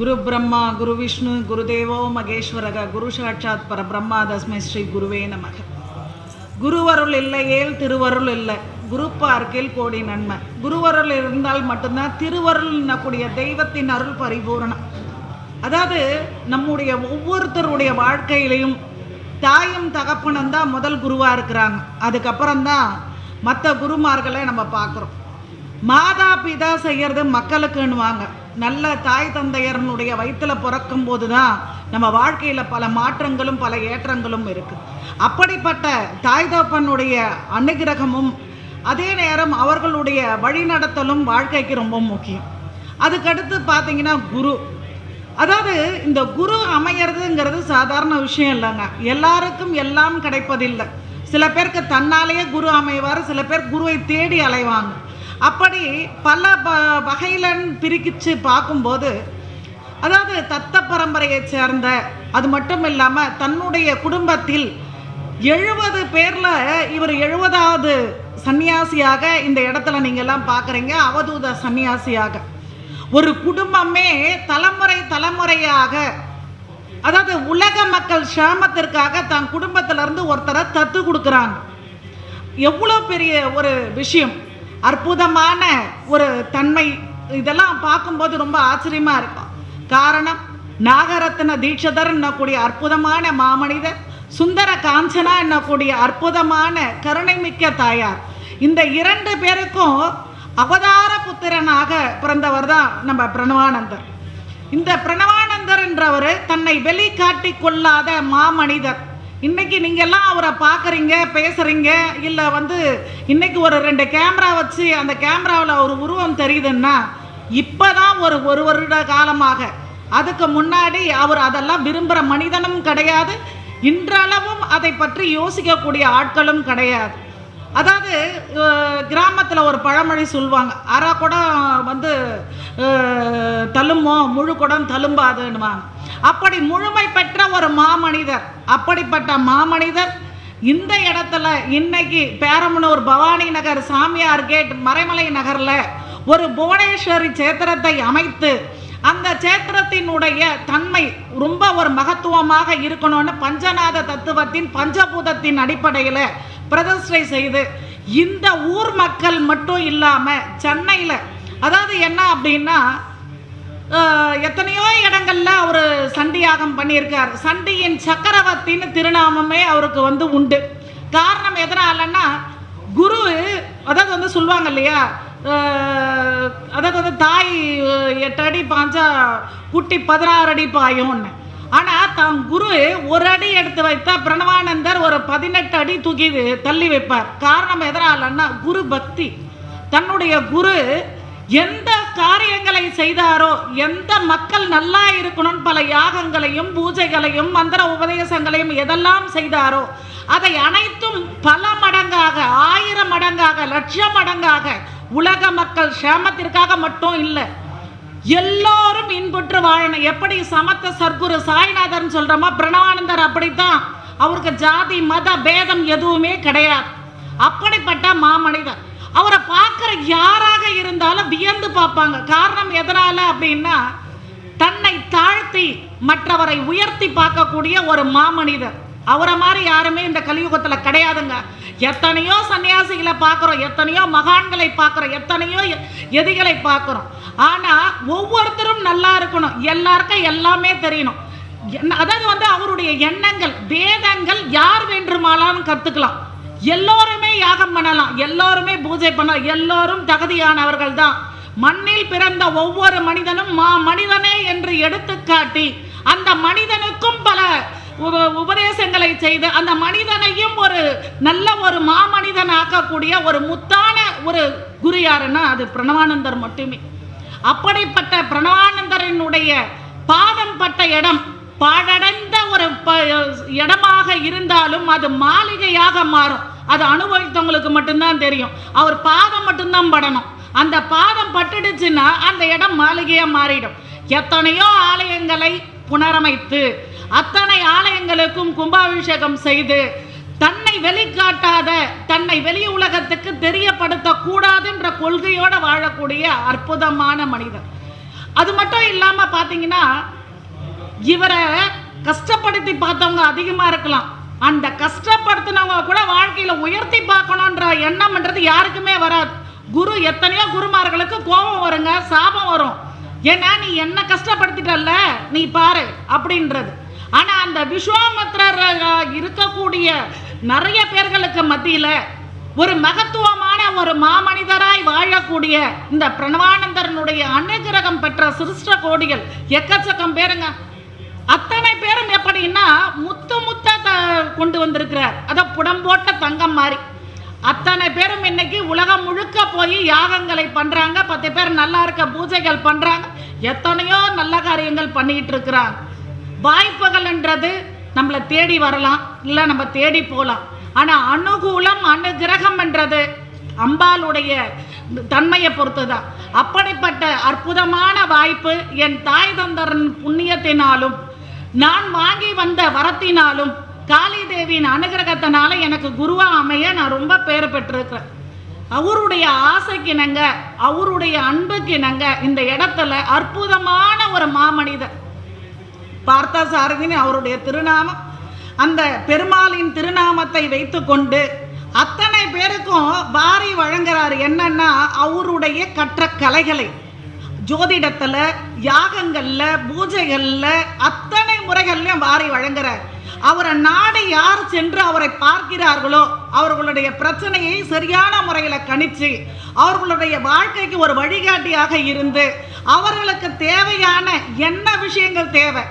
குரு பிரம்மா குரு விஷ்ணு குருதேவோ மகேஸ்வரக குரு சாட்சாத் பரபிரம்மா தஸ்மை ஸ்ரீ குருவே நமக குருவருள் இல்லையேல் திருவருள் இல்லை. குரு பார்க்கில் கோடி நன்மை. குருவருள் இருந்தால் மட்டும்தான் திருவருள் என்னக்கூடிய தெய்வத்தின் அருள் பரிபூரணம். அதாவது நம்முடைய ஒவ்வொருத்தருடைய வாழ்க்கையிலையும் தாயும் தகப்பனும் தான் முதல் குருவாக இருக்கிறாங்க. அதுக்கப்புறம் தான் மற்ற குருமார்களை நம்ம பார்க்குறோம். மாதா பிதா செய்கிறது மக்களுக்குன்னுவாங்க. நல்ல தாய் தந்தையரனுடைய வயிற்றில் பிறக்கும் போது தான் நம்ம வாழ்க்கையில் பல மாற்றங்களும் பல ஏற்றங்களும் இருக்குது அப்படிப்பட்ட தாய் தப்பனுடைய அனுகிரகமும் அதே நேரம் அவர்களுடைய வழிநடத்தலும் வாழ்க்கைக்கு ரொம்ப முக்கியம். அதுக்கடுத்து பார்த்தீங்கன்னா குரு. அதாவது இந்த குரு அமையிறதுங்கிறது சாதாரண விஷயம் இல்லைங்க. எல்லாருக்கும் எல்லாம் கிடைப்பதில்லை. சில பேருக்கு தன்னாலேயே குரு அமைவார் சில பேர் குருவை தேடி அலைவாங்க. அப்படி பல ப வகையிலன் பிரிக்கிச்சு பார்க்கும்போது அதாவது தத்த பரம்பரையைச் சேர்ந்த அது மட்டும் இல்லாமல் தன்னுடைய குடும்பத்தில் எழுபது பேரில் இவர் எழுபதாவது சன்னியாசியாக இந்த இடத்துல நீங்கள்லாம் பார்க்குறீங்க அவதூத சன்னியாசியாக. ஒரு குடும்பமே தலைமுறை தலைமுறையாக அதாவது உலக மக்கள் சேமத்திற்காக தன் குடும்பத்திலேருந்து ஒருத்தரை தத்து கொடுக்குறாங்க. எவ்வளோ பெரிய ஒரு விஷயம். அற்புதமான ஒரு தன்மை. இதெல்லாம் பார்க்கும்போது ரொம்ப ஆச்சரியமா இருக்கும். காரணம் நாகரத்ன தீட்சதர் என்னக்கூடிய அற்புதமான மாமனிதர் சுந்தர காஞ்சனா என்னக்கூடிய அற்புதமான கருணைமிக்க தாயார். இந்த இரண்டு பேருக்கும் அவதார புத்திரனாக பிறந்தவர் தான் நம்ம பிரணவானந்தர். இந்த பிரணவானந்தர் என்றவர் தன்னை வெளிக்காட்டி கொள்ளாத மாமனிதர். இன்னைக்கு நீங்கள்லாம் அவரை பார்க்குறீங்க பேசுகிறீங்க இல்லை வந்து இன்னைக்கு ஒரு ரெண்டு கேமரா வச்சு அந்த கேமராவில் ஒரு உருவம் தெரியுதுன்னா இப்போ தான் ஒரு ஒரு வருட காலமாக. அதுக்கு முன்னாடி அவர் அதெல்லாம் விரும்புகிற மனிதனும் கிடையாது. இன்றளவும் அதை பற்றி யோசிக்கக்கூடிய ஆட்களும் கிடையாது. அதாவது கிராமத்தில் ஒரு பழமொழி சொல்லுவாங்க அரை குடம் வந்து தழும்போ முழு குடம் தழும்பாதுன்னுவாங்க. அப்படி முழுமை பெற்ற ஒரு மாமனிதர் அப்படிப்பட்ட மாமனிதர் இந்த இடத்துல இன்னைக்கு பேரமனூர் பவானி நகர் சாமியார் கேட் மறைமலை நகரில் ஒரு புவனேஸ்வரி சேத்திரத்தை அமைத்து அந்த சேத்திரத்தினுடைய தன்மை ரொம்ப ஒரு மகத்துவமாக இருக்கணும்னு பஞ்சநாத தத்துவத்தின் பஞ்சபூதத்தின் அடிப்படையில் பிரதிஷ்டை செய்து இந்த ஊர் மக்கள் மட்டும் இல்லாமல் சென்னையில் அதாவது என்ன அப்படின்னா எத்தனையோ இடங்கள்ல அவர் பண்ணியிருக்கார். சண்டியின் சக்கரவர்த்தின்னு திருநாமமே அவருக்கு வந்து உண்டு. காரணம் எதனாலன்னா குரு அதாவது வந்து சொல்லுவாங்க இல்லையா அதாவது வந்து தாய் எட்டு அடி பாஞ்சா குட்டி பதினாறு அடி பாயும்னு. ஆனால் தம் குரு ஒரு அடி எடுத்து வைத்தா பிரணவானந்தர் ஒரு பதினெட்டு அடி தூக்கி தள்ளி வைப்பார். காரணம் எதனாலன்னா குரு பக்தி. தன்னுடைய குரு எந்த காரியங்களை செய்தாரோ எந்த மக்கள் நல்லா இருக்கணும்னு பல யாகங்களையும் பூஜைகளையும் மந்திர உபதேசங்களையும் எதெல்லாம் செய்தாரோ அதை அனைத்தும் பல மடங்காக ஆயிரம் மடங்காக லட்சம் மடங்காக உலக மக்கள் சேமத்திற்காக மட்டும் இல்லை. எல்லோரும் இன்புற்று வாழணும். எப்படி சமத்த சர்க்குரு சாய்நாதர்னு சொல்றோமா பிரணவானந்தர் அப்படித்தான். அவருக்கு ஜாதி மத பேதம் எதுவுமே கிடையாது. அப்படிப்பட்ட மாமனிதர். அவரை பார்க்குற யாராக இருந்தாலும் வியந்து பார்ப்பாங்க. காரணம் எதனால அப்படின்னா தன்னை தாழ்த்தி மற்றவரை உயர்த்தி பார்க்கக்கூடிய ஒரு மாமனிதர். அவரை மாதிரி யாருமே இந்த கலியுகத்தில் கிடையாதுங்க. எத்தனையோ சன்னியாசிகளை பார்க்குறோம் எத்தனையோ மகான்களை பார்க்குறோம் எத்தனையோ எ- எதிகளை பார்க்குறோம். ஆனால் ஒவ்வொருத்தரும் நல்லா இருக்கணும். எல்லாருக்கும் எல்லாமே தெரியணும். அதாவது வந்து அவருடைய எண்ணங்கள் வேதங்கள் யார் வேண்டுமானாலும் கற்றுக்கலாம் எல்லோருமே யாகம் பண்ணலாம் எல்லோருமே பூஜை பண்ணலாம் எல்லோரும் தகுதியானவர்கள் தான் மண்ணில் பிறந்த ஒவ்வொரு மனிதனும் மா மனிதனே என்று எடுத்துக்காட்டி அந்த மனிதனுக்கும் பல உபதேசங்களை செய்து அந்த மனிதனையும் ஒரு நல்ல ஒரு மாமனிதன் ஆக்கக்கூடிய ஒரு முத்தான ஒரு குரு யாருன்னா அது பிரணவானந்தர் மட்டுமே. அப்படிப்பட்ட பிரணவானந்தரினுடைய பாதம் பட்ட இடம் பாழடைந்த ஒரு ப- இடமாக இருந்தாலும் அது மாளிகையாக மாறும். அது அனுபவித்தவங்களுக்கு மட்டும்தான் தெரியும். அவர் பாதம் மட்டும்தான் படணும். அந்த பாதம் பட்டுடுச்சுன்னா அந்த இடம் மாளிகையாக மாறிடும். எத்தனையோ ஆலயங்களை புனரமைத்து அத்தனை ஆலயங்களுக்கும் கும்பாபிஷேகம் செய்து தன்னை வெளிக்காட்டாத தன்னை வெளி உலகத்துக்கு தெரியப்படுத்த கூடாதுன்ற கொள்கையோட வாழக்கூடிய அற்புதமான மனிதர். அது மட்டும் இல்லாம பாத்தீங்கன்னா இவரை கஷ்டப்படுத்தி பார்த்தவங்க அதிகமா இருக்கலாம். அந்த கஷ்டப்படுத்தினவங்க கூட வாழ்க்கையில உயர்த்தி பார்க்கணுன்ற எண்ணம்ன்றது யாருக்குமே வராது. குரு எத்தனையோ குருமார்களுக்கு கோபம் வருங்க சாபம் வரும். ஏன்னா நீ என்ன கஷ்டப்படுத்திட்டல்ல? நீ பாரு அப்படின்றது. ஆனா அந்த விஸ்வாமித்திரர் இருக்கக்கூடிய நிறைய பேர்களுக்கு மத்தியில ஒரு மகத்துவமான ஒரு மாமனிதராய் வாழக்கூடிய இந்த பிரணவானந்தரனுடைய அனுகிரகம் பெற்ற சிருஷ்ட கோடிகள் எக்கச்சக்கம் பேருங்க. அத்தனை பேரும் எப்படி கொண்டு வந்திருக்கிறார். அதை புடம்போட்ட தங்கம் மாதிரி. அத்தனை பேரும் இன்னைக்கு உலகம் முழுக்க போய் யாகங்களை பண்றாங்க. பத்து பேர் நல்லா இருக்க பூஜைகள் பண்றாங்க. எத்தனையோ நல்ல காரியங்கள் பண்ணிட்டு இருக்கிறாங்க. வாய்ப்புகள்ன்றது நம்மளை தேடி வரலாம். இல்லை நம்ம தேடி போகலாம் ஆனா அனுகூலம் அனுகிரகம் என்றது அம்பாளுடைய தன்மையை பொறுத்துதான். அப்படிப்பட்ட அற்புதமான வாய்ப்பு என் தாய் தந்தரன் புண்ணியத்தினாலும் நான் வாங்கி வந்த வரத்தினாலும் காளி தேவியின் அனுகிரகத்தினால எனக்கு குருவா அமைய நான் ரொம்ப பேர் பெற்றிருக்கிறேன். அவருடைய ஆசைக்கிணங்க அவருடைய அன்புக்கிணங்க இந்த இடத்துல அற்புதமான ஒரு மாமனிதர். பார்த்தா சாரதினி அவருடைய திருநாமம். அந்த பெருமாளின் திருநாமத்தை வைத்துக்கொண்டு அத்தனை பேருக்கும் வாரி வழங்குறாரு என்னன்னா அவருடைய கற்ற கலைகளை ஜோதிடத்துல யாகங்கள்ல பூஜைகள்ல அத்தனை முறைகள்லயும் வாரி வழங்குறார். அவரை நாடு யார் சென்று அவரை பார்க்கிறார்களோ அவர்களுடைய பிரச்சனையை சரியான முறையில் கணிச்சு அவர்களுடைய வாழ்க்கைக்கு ஒரு வழிகாட்டியாக இருந்து அவர்களுக்கு தேவையான என்ன விஷயங்கள் தேவை?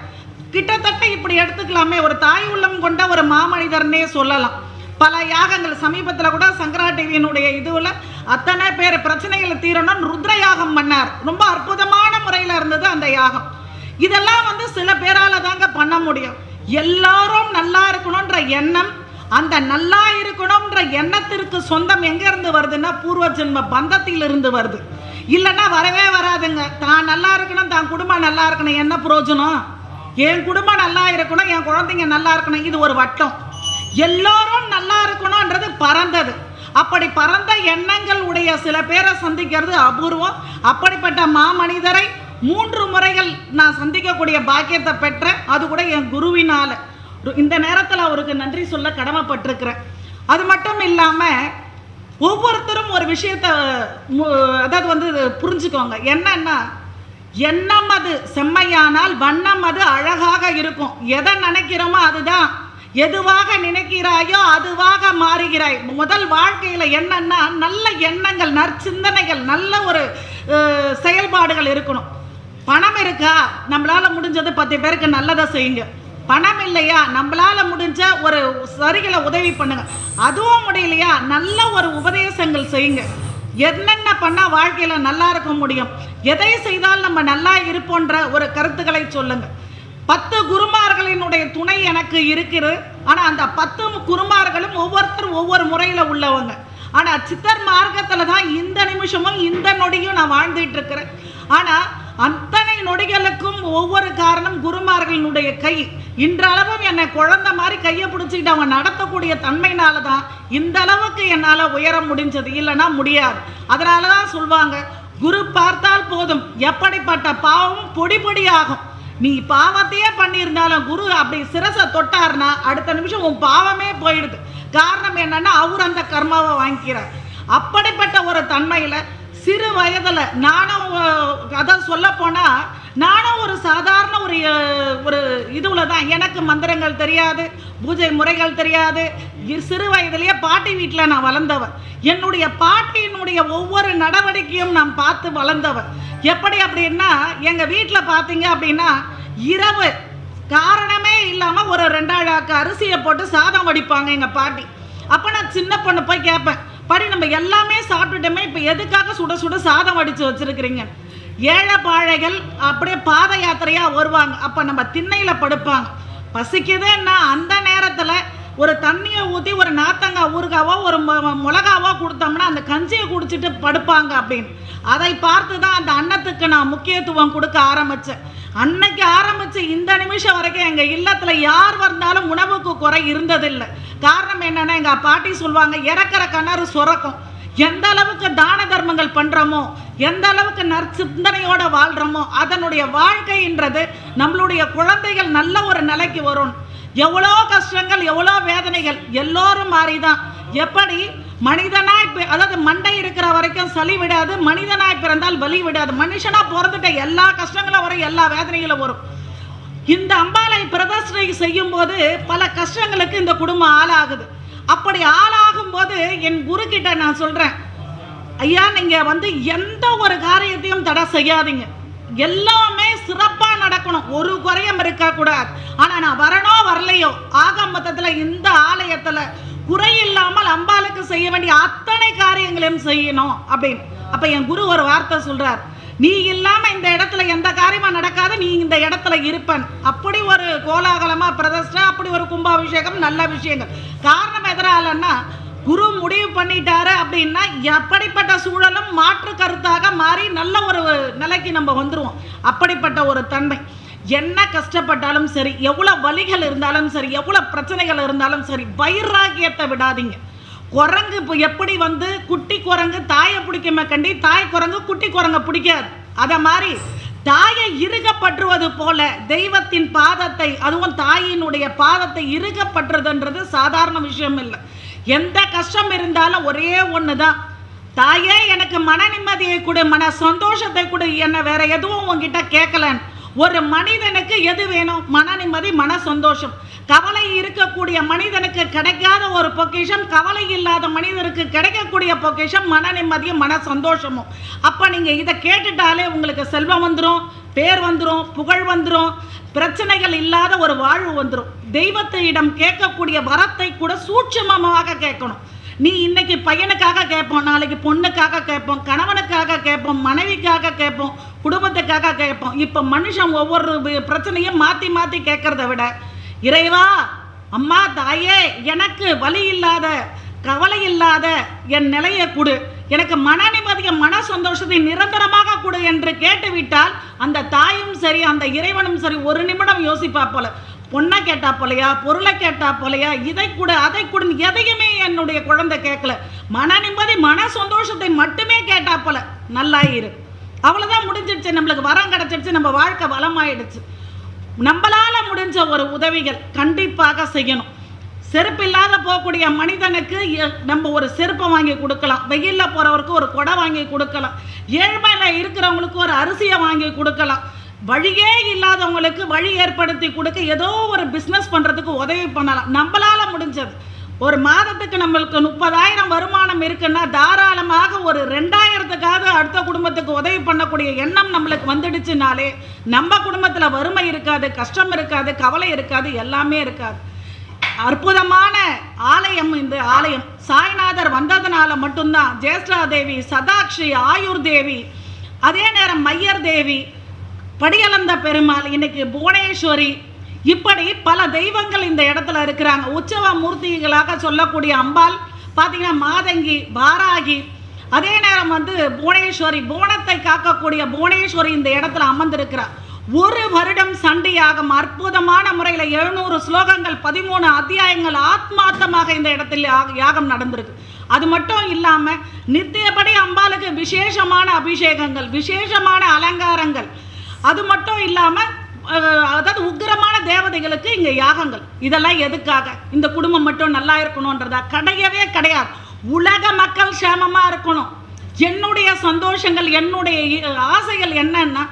கிட்டத்தட்ட இப்படி எடுத்துக்கலாமே. ஒரு தாய் உள்ளம் கொண்ட ஒரு மாமனிதர்னே சொல்லலாம். பல யாகங்கள் சமீபத்தில் கூட சங்கரா டிவியினுடைய இதுவில் அத்தனை பேர் பிரச்சனைகளை தீரணும் ருத்ர யாகம் பண்ணார். ரொம்ப அற்புதமான முறையில் இருந்தது அந்த யாகம். இதெல்லாம் வந்து சில பேரால தாங்க பண்ண முடியும். எல்லாரும் நல்லா இருக்கணும்ன்ற எண்ணம் அந்த நல்லா இருக்கணும்ன்ற எண்ணத்திற்கு சொந்தம் எங்க இருந்து வருதுன்னா பூர்வ ஜென்ம பந்தத்தில் இருந்து வருது. இல்லைன்னா வரவே வராதுங்க. தான் நல்லா இருக்கணும் தான் குடும்பம் நல்லா இருக்கணும் என்ன பிரயோஜனம் என் குடும்பம் நல்லா இருக்கணும் என் குழந்தைங்க நல்லா இருக்கணும் இது ஒரு வட்டம். எல்லோரும் நல்லா இருக்கணும்ன்றது பறந்தது அப்படி பறந்த எண்ணங்கள் உடைய சில பேரை சந்திக்கிறது அபூர்வம். அப்படிப்பட்ட மாமனிதரை மூன்று முறைகள் நான் சந்திக்கக்கூடிய பாக்கியத்தை பெற்றேன். அது கூட என் குருவினால். இந்த நேரத்தில் அவருக்கு நன்றி சொல்ல கடமைப்பட்டிருக்கிறேன். அது மட்டும் இல்லாமல் ஒவ்வொருத்தரும் ஒரு விஷயத்த மு- அதாவது வந்து புரிஞ்சுக்கோங்க. என்னன்னா எண்ணம் அது செம்மையானால் வண்ணம் அது அழகாக இருக்கும். எதை நினைக்கிறோமோ அதுதான். எதுவாக நினைக்கிறாயோ அதுவாக மாறுகிறாய். முதல் வாழ்க்கையில் என்னன்னா நல்ல எண்ணங்கள் நற்சிந்தனைகள் நல்ல ஒரு செயல்பாடுகள் இருக்கணும். பணம் இருக்கா? நம்மளால் முடிஞ்சது பத்து பேருக்கு நல்லதை செய்யுங்க. பணம் இல்லையா? நம்மளால் முடிஞ்ச ஒரு சரிகளை உதவி பண்ணுங்க. அதுவும் முடியலையா? நல்ல ஒரு உபதேசங்கள் செய்யுங்க. என்னென்ன பண்ணால் வாழ்க்கையில் நல்லா இருக்க முடியும்? எதை செய்தால் நம்ம நல்லா இருப்போன்ற ஒரு கருத்துக்களை சொல்லுங்க. பத்து குருமார்களினுடைய துணை எனக்கு இருக்குது. ஆனால் அந்த பத்து குருமார்களும் ஒவ்வொருத்தரும் ஒவ்வொரு முறையில் உள்ளவங்க. ஆனால் சித்தர் மார்க்கத்தில் தான் இந்த நிமிஷமும் இந்த நொடியும் நான் வாழ்ந்துட்டு இருக்கிறேன். ஆனால் அத்தனை நொடிகளுக்கும் ஒவ்வொரு காரணம் குருமார்களினுடைய கை. இன்றளவும் என்னை குழந்தை மாதிரி கையை பிடிச்சிக்கிட்டு அவங்க நடத்தக்கூடிய தன்மையினால தான் இந்த அளவுக்கு என்னால் உயர முடிஞ்சது. இல்லைன்னா முடியாது. அதனால தான் சொல்லுவாங்க குரு பார்த்தால் போதும். எப்படிப்பட்ட பாவமும் பொடி பொடியாகும். ஆகும் நீ பாவத்தையே பண்ணியிருந்தாலும் குரு அப்படி சிரசை தொட்டார்னா அடுத்த நிமிஷம் உன் பாவமே போயிடுது. காரணம் என்னன்னா அவர் அந்த கர்மாவை வாங்கிக்கிறார். அப்படிப்பட்ட ஒரு தன்மையில் சிறு வயதில் நானும் அதான் சொல்ல போனால் நானும் ஒரு சாதாரண ஒரு ஒரு இதுவில் தான். எனக்கு மந்திரங்கள் தெரியாது பூஜை முறைகள் தெரியாது. சிறு வயதிலேயே பாட்டி வீட்டில் நான் வளர்ந்தவன். என்னுடைய பாட்டியினுடைய ஒவ்வொரு நடவடிக்கையும் நான் பார்த்து வளர்ந்தவன். எப்படி அப்படின்னா எங்கள் வீட்டில் பார்த்தீங்க அப்படின்னா இரவு காரணமே இல்லாமல் ஒரு ரெண்டாழாக்கு அரிசியை போட்டு சாதம் வடிப்பாங்க எங்கள் பாட்டி. அப்போ நான் சின்ன பொண்ணு போய் கேட்பேன் பாடி நம்ம எல்லாமே சாப்பிட்டுட்டோமே இப்போ எதுக்காக சுட சுட சாதம் வடித்து வச்சுருக்கிறீங்க? ஏழை பாழைகள் அப்படியே பாத யாத்திரையாக வருவாங்க. அப்போ நம்ம திண்ணையில் படுப்பாங்க. பசிக்குதுன்னா அந்த நேரத்தில் ஒரு தண்ணியை ஊற்றி ஒரு நாத்தங்காய் ஊறுகாவோ ஒரு மொ- மிளகாவோ கொடுத்தோம்னா அந்த கஞ்சியை குடிச்சிட்டு படுப்பாங்க அப்படின்னு. அதை பார்த்து தான் அந்த அன்னத்துக்கு நான் முக்கியத்துவம் கொடுக்க ஆரம்பித்தேன் அன்னைக்கு ஆரம்பித்து இந்த நிமிஷம் வரைக்கும் எங்கள் இல்லத்தில் யார் வந்தாலும் உணவுக்கு குறை இருந்ததில்லை. காரணம் என்னென்னா எங்கள் பாட்டி சொல்லுவாங்க இறக்குற கிணறு சுரக்கும். எந்த அளவுக்கு தான தர்மங்கள் பண்ணுறோமோ எந்த அளவுக்கு நற்சிந்தனையோட வாழ்கிறோமோ அதனுடைய வாழ்க்கைன்றது நம்மளுடைய குழந்தைகள் நல்ல ஒரு நிலைக்கு வரும். எவ்வளோ கஷ்டங்கள் எவ்வளோ வேதனைகள் எல்லோரும் மாறிதான். எப்படி? மனிதனாய் அதாவது மண்டை இருக்கிற வரைக்கும் சளி விடாது மனிதனாய் பிறந்தால் வலி விடாது. மனுஷனா பிறந்துட்ட எல்லா கஷ்டங்களும் வரும் எல்லா வேதனைகளும் வரும். இந்த அம்பாளை பிரதர்ஷனை செய்யும் போது பல கஷ்டங்களுக்கு இந்த குடும்பம் ஆளாகுது. அப்படி ஆளாகும் போது என் குரு கிட்ட நான் சொல்றேன் ஐயா நீங்க வந்து எந்த ஒரு காரியத்தையும் தடை செய்யாதீங்க. எல்லாமே சிறப்பா நடக்கணும். ஒரு குறையும் இருக்க கூடாது ஆனா நான் வர ஆலயத்துல குறை இல்லாமல் அம்பாளுக்கு செய்ய வேண்டிய அத்தனை காரியங்களையும் செய்யணும் அப்படின்னு. அப்ப என் குரு ஒரு வார்த்தை சொல்றார். நீ இல்லாம இந்த இடத்துல எந்த காரியமும் நடக்காது நீ இந்த இடத்துல இருப்பன். அப்படி ஒரு கோலாகலமா பிரதிஷ்டை அப்படி ஒரு கும்பாபிஷேகம் நல்ல விஷயங்கள். காரணம் எதனாலன்னா குரு முடிவு பண்ணிட்டாரு அப்படின்னா எப்படிப்பட்ட சூழலும் மாற்று கருத்தாக மாறி நல்ல ஒரு நிலைக்கு நம்ம வந்துருவோம். அப்படிப்பட்ட ஒரு தன்மை. என்ன கஷ்டப்பட்டாலும் சரி எவ்வளவு வலிகள் இருந்தாலும் சரி எவ்வளவு பிரச்சனைகள் இருந்தாலும் சரி வைராகியத்தை விடாதீங்க. குரங்கு இப்போ எப்படி வந்து குட்டி குரங்கு தாயை பிடிக்குமே கண்டி தாய் குரங்கு குட்டி குரங்கை பிடிக்காது. அதை மாதிரி தாயை இறுகப்பற்றுவது போல தெய்வத்தின் பாதத்தை அதுவும் தாயினுடைய பாதத்தை இறுகப்பற்றுறதுன்றது சாதாரண விஷயம் இல்லை. எந்த கஷ்டம் இருந்தாலும் ஒரே ஒன்று தான் தாயே எனக்கு மன நிம்மதியை கொடு மன சந்தோஷத்தை கொடு என்ன வேற எதுவும் உங்ககிட்ட கேட்கலன்னு. ஒரு மனிதனுக்கு எது வேணும்? மன நிம்மதி மன சந்தோஷம். கவலை இருக்கக்கூடிய மனிதனுக்கு கிடைக்காத ஒரு பொக்கிஷம் கவலை இல்லாத மனிதனுக்கு கிடைக்கக்கூடிய பொக்கிஷம் மன நிம்மதியும் மன சந்தோஷமும். அப்போ நீங்கள் இதை கேட்டுட்டாலே உங்களுக்கு செல்வம் வந்துடும் பேர் வந்துடும் புகழ் வந்துடும் பிரச்சனைகள் இல்லாத ஒரு வாழ்வு வந்துடும் தெய்வத்திடம் கேட்கக்கூடிய வரத்தை கூட சூட்சமமாக கேட்கணும். நீ இன்னைக்கு பையனுக்காக கேட்போம் நாளைக்கு பொண்ணுக்காக கேட்போம் கணவனுக்காக கேட்போம் மனைவிக்காக கேட்போம். குடும்பத்துக்காக கேட்போம். இப்போ மனுஷன் ஒவ்வொரு பிரச்சனையும் மாற்றி மாற்றி கேட்குறத விட இறைவா அம்மா தாயே எனக்கு வலி இல்லாத கவலை இல்லாத என் நிலையை கொடு. எனக்கு மன நிம்மதியை மன சந்தோஷத்தை நிரந்தரமாக கொடு என்று கேட்டுவிட்டால் அந்த தாயும் சரி அந்த இறைவனும் சரி ஒரு நிமிடம் யோசிப்பா போல. பொண்ணை கேட்டா போலையா பொருளை கேட்டா போலையா இதை கூட அதை கூட எதையுமே என்னுடைய குழந்தை கேட்கல. மன நிம்மதி மன சந்தோஷத்தை மட்டுமே கேட்டா போல. நல்லா இரு அவ்வளோதான் முடிஞ்சிடுச்சு. நம்மளுக்கு வரம் கிடச்சிடுச்சு. நம்ம வாழ்க்கை வளமாயிடுச்சு. நம்மளால் முடிஞ்ச ஒரு உதவிகள் கண்டிப்பாக செய்யணும். செருப்பு இல்லாத போகக்கூடிய மனிதனுக்கு எ- நம்ம ஒரு செருப்பை வாங்கி கொடுக்கலாம். வெயிலில் போகிறவருக்கு ஒரு கொடை வாங்கி கொடுக்கலாம். ஏழ்மையில் இருக்கிறவங்களுக்கு ஒரு அரிசியை வாங்கி கொடுக்கலாம். வழியே இல்லாதவங்களுக்கு வழி ஏற்படுத்தி கொடுக்க ஏதோ ஒரு பிஸ்னஸ் பண்ணுறதுக்கு உதவி பண்ணலாம். நம்மளால் முடிஞ்சது. ஒரு மாதத்துக்கு நம்மளுக்கு முப்பதாயிரம் வருமானம் இருக்குன்னா தாராளமாக ஒரு ரெண்டாயிரத்துக்காவது அடுத்த குடும்பத்துக்கு உதவி பண்ணக்கூடிய எண்ணம் நம்மளுக்கு வந்துடுச்சுனாலே நம்ம குடும்பத்தில் வறுமை இருக்காது கஷ்டம் இருக்காது கவலை இருக்காது எல்லாமே இருக்காது. அற்புதமான ஆலயம் இந்த ஆலயம். சாய்நாதர் வந்ததுனால மட்டும்தான் ஜேஷ்டா தேவி சதாக்ஷி ஆயுர் தேவி அதே நேரம் மையர் தேவி படியலந்த பெருமாள் இன்னைக்கு புவனேஸ்வரி இப்படி பல தெய்வங்கள் இந்த இடத்துல இருக்கிறாங்க. உற்சவ மூர்த்திகளாக சொல்லக்கூடிய அம்பாள் பார்த்தீங்கன்னா மாதங்கி வாராகி அதே நேரம் வந்து புவனேஸ்வரி புவனத்தை காக்கக்கூடிய புவனேஸ்வரி இந்த இடத்துல அமர்ந்திருக்கிறார். ஒரு வருடம் சண்டியாகம் அற்புதமான முறையில் எழுநூறு ஸ்லோகங்கள் பதிமூணு அத்தியாயங்கள் ஆத்மார்த்தமாக இந்த இடத்தில் யாக- யாகம் நடந்திருக்கு. அது மட்டும் இல்லாமல் நித்தியபடி அம்பாளுக்கு விசேஷமான அபிஷேகங்கள் விசேஷமான அலங்காரங்கள். அது மட்டும் இல்லாமல் அதாவது உக்கிரமான தேவதைகளுக்கு இங்கே யாகங்கள். இதெல்லாம் எதுக்காக? இந்த குடும்பம் மட்டும் நல்லா இருக்கணுன்றதா கிடையவே கிடையாது. உலக மக்கள் சேமமாக இருக்கணும். என்னுடைய சந்தோஷங்கள் என்னுடைய ஆசைகள் என்னன்னா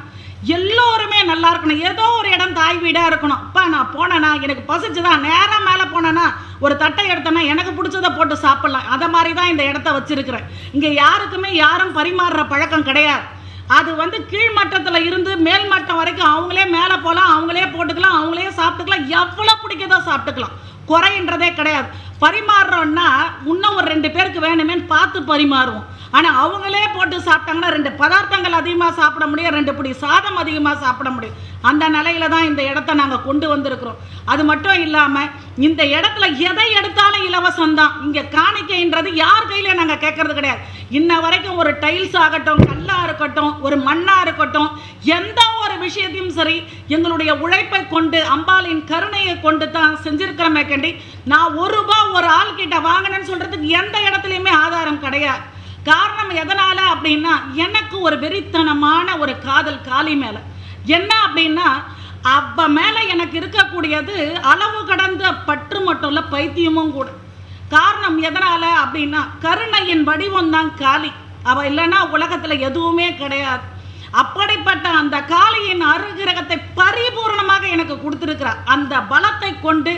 எல்லோருமே நல்லா இருக்கணும். ஏதோ ஒரு இடம் தாய் வீடாக இருக்கணும். அப்பா நான் போனேன்னா எனக்கு பசிச்சுதான் நேராக மேலே போனேன்னா ஒரு தட்டை எடுத்தேன்னா எனக்கு பிடிச்சதை போட்டு சாப்பிட்லாம். அதை மாதிரி தான் இந்த இடத்த வச்சிருக்கிறேன். இங்கே யாருக்குமே யாரும் பரிமாறுற பழக்கம் கிடையாது. அது வந்து கீழ்மட்டத்தில் இருந்து மேல் மட்டம் வரைக்கும் அவங்களே மேலே போகலாம் அவங்களே போட்டுக்கலாம் அவங்களே சாப்பிட்டுக்கலாம் எவ்வளோ பிடிக்குதோ சாப்பிட்டுக்கலாம். குறைன்றதே கிடையாது. பரிமாறுறோம்னா இன்னும் ஒரு ரெண்டு பேருக்கு வேணுமேன்னு பார்த்து பரிமாறுவோம். ஆனால் அவங்களே போட்டு சாப்பிட்டாங்கன்னா ரெண்டு பதார்த்தங்கள் அதிகமாக சாப்பிட முடியும் ரெண்டு பிடி சாதம் அதிகமாக சாப்பிட முடியும். அந்த நிலையில தான் இந்த இடத்த நாங்கள் கொண்டு வந்திருக்கிறோம். அது மட்டும் இல்லாமல் இந்த இடத்துல எதை எடுத்தாலும் இலவசம் தான். இங்கே காணிக்கைன்றது யார் கையில நாங்கள் கேட்கறது கிடையாது. இன்ன வரைக்கும் ஒரு டைல்ஸ் ஆகட்டும் கல்லா இருக்கட்டும் ஒரு மண்ணாக இருக்கட்டும் எந்த ஒரு விஷயத்தையும் சரி எங்களுடைய உழைப்பை கொண்டு அம்பாளின் கருணையை கொண்டு தான் செஞ்சிருக்கிறமே கண்டி நான் ஒரு ரூபாய் ஒரு ஆள் கிட்ட வாங்கினேன்னு சொல்றதுக்கு எந்த இடத்துலையுமே ஆதாரம் கிடையாது. காரணம் எதனால் அப்படின்னா எனக்கு ஒரு வெறித்தனமான ஒரு காதல் காளி மேலே. என்ன அப்படின்னா அவ மேலே எனக்கு இருக்கக்கூடியது அளவு கடந்த பற்று மட்டும் இல்லை பைத்தியமும் கூட. காரணம் எதனால் அப்படின்னா கருணையின் வடிவம் தான் காளி. அவ இல்லைன்னா உலகத்தில் எதுவுமே கிடையாது. அப்படிப்பட்ட அந்த காளியின் அருகிரகத்தை பரிபூர்ணமாக எனக்கு கொடுத்திருக்கிறா அந்த பலத்தை கொண்டு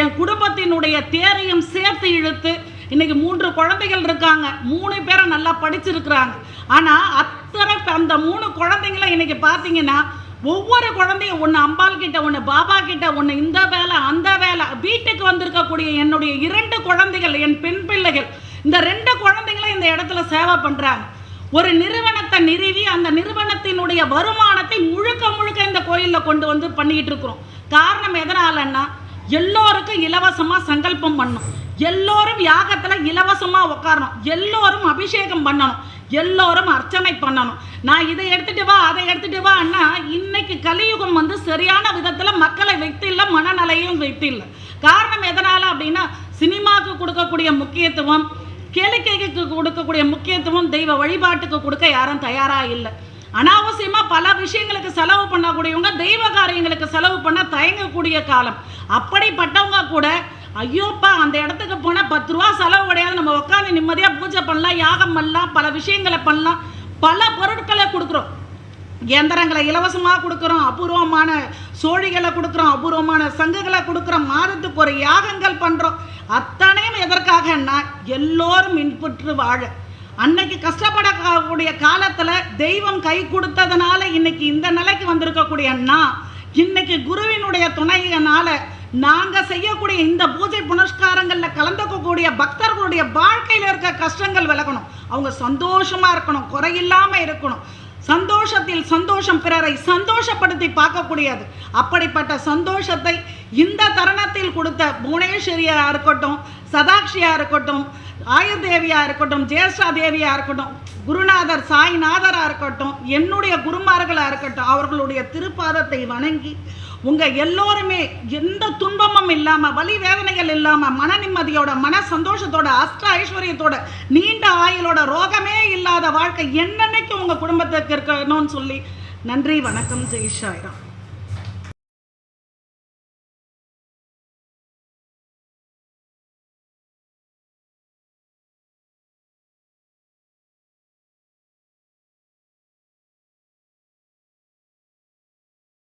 என் குடும்பத்தினுடைய தேரையும் சேர்த்து இழுத்து இன்னைக்கு மூன்று குழந்தைகள் இருக்காங்க. மூணு பேரும் நல்லா படிச்சிருக்கிறாங்க. ஆனால் அத்தனை அந்த மூணு குழந்தைங்கள இன்னைக்கு பார்த்தீங்கன்னா ஒவ்வொரு குழந்தையும் ஒன்று அம்பாள் கிட்ட ஒன்று பாபா கிட்ட ஒன்று இந்த வேலை அந்த வேலை. வீட்டுக்கு வந்திருக்கக்கூடிய என்னுடைய இரண்டு குழந்தைகள் என் பெண் பிள்ளைகள் இந்த ரெண்டு குழந்தைங்களும் இந்த இடத்துல சேவை பண்ணுறாங்க ஒரு நிறுவனத்தை நிறுவி அந்த நிறுவனத்தினுடைய வருமானத்தை முழுக்க முழுக்க இந்த கோயிலில் கொண்டு வந்து பண்ணிக்கிட்டு இருக்கிறோம். காரணம் எதனாலன்னா எல்லோருக்கும் இலவசமாக சங்கல்பம் பண்ணும். எல்லோரும் யாகத்துல இலவசமா உட்காரணும் எல்லோரும் அபிஷேகம் பண்ணணும். எல்லோரும் அர்ச்சனை பண்ணணும். நான் இதை எடுத்துட்டு வா அதை எடுத்துட்டு வா அண்ணா இன்னைக்கு கலியுகம் வந்து சரியான விதத்துல மக்களை வைத்து இல்லை மனநிலையும் வைத்து இல்லை. காரணம் எதனால அப்படின்னா சினிமாவுக்கு கொடுக்கக்கூடிய முக்கியத்துவம் கேளிக்கைக்கு கொடுக்கக்கூடிய முக்கியத்துவம் தெய்வ வழிபாட்டுக்கு கொடுக்க யாரும் தயாரா இல்லை. அனாவசியமா பல விஷயங்களுக்கு செலவு பண்ணக்கூடியவங்க தெய்வ காரியங்களுக்கு செலவு பண்ண தயங்கக்கூடிய காலம். அப்படிப்பட்டவங்க கூட ஐயோப்பா அந்த இடத்துக்கு போனால் பத்து ரூபா செலவு கிடையாது. நம்ம உட்காந்து நிம்மதியாக பூஜை பண்ணலாம் யாகம் பண்ணலாம் பல விஷயங்களை பண்ணலாம். பல பொருட்களை கொடுக்குறோம். இயந்திரங்களை இலவசமாக கொடுக்குறோம் அபூர்வமான சோழிகளை கொடுக்குறோம் அபூர்வமான சங்குகளை கொடுக்குறோம் மாதத்துக்கு ஒரு யாகங்கள் பண்ணுறோம் அத்தனையும் எதற்காகன்னா எல்லோரும் இன்புற்று வாழ. அன்னைக்கு கஷ்டப்படக்கூடிய காலத்தில் தெய்வம் கை கொடுத்ததுனால இன்னைக்கு இந்த நிலைக்கு வந்திருக்கக்கூடிய நான் இன்னைக்கு குருவினுடைய துணையினால நாங்கள் செய்யக்கூடிய இந்த பூஜை புனஸ்காரங்களில் கலந்துக்கக்கூடிய பக்தர்களுடைய வாழ்க்கையில் இருக்க கஷ்டங்கள் விலகணும். அவங்க சந்தோஷமாக இருக்கணும் குறையில்லாமல் இருக்கணும். சந்தோஷத்தில் சந்தோஷம் பிறரை சந்தோஷப்படுத்தி பார்க்கக்கூடியது. அப்படிப்பட்ட சந்தோஷத்தை இந்த தருணத்தில் கொடுத்த புவனேஸ்வரியாக இருக்கட்டும் சதாட்சியாக இருக்கட்டும் ஆயுர்தேவியாக இருக்கட்டும் ஜேஷ்டா தேவியாக இருக்கட்டும் குருநாதர் சாய்நாதராக இருக்கட்டும் என்னுடைய குருமார்களாக இருக்கட்டும் அவர்களுடைய திருப்பாதத்தை வணங்கி உங்க எல்லோருமே எந்த துன்பமும் இல்லாம வலி வேதனைகள் இல்லாம மன நிம்மதியோட மன சந்தோஷத்தோட அஷ்ட ஐஸ்வர்யத்தோட நீண்ட ஆயுளோட ரோகமே இல்லாத வாழ்க்கை என்னன்னைக்கு உங்க குடும்பத்துக்கு இருக்கணும்னு சொல்லி நன்றி வணக்கம் ஜெய்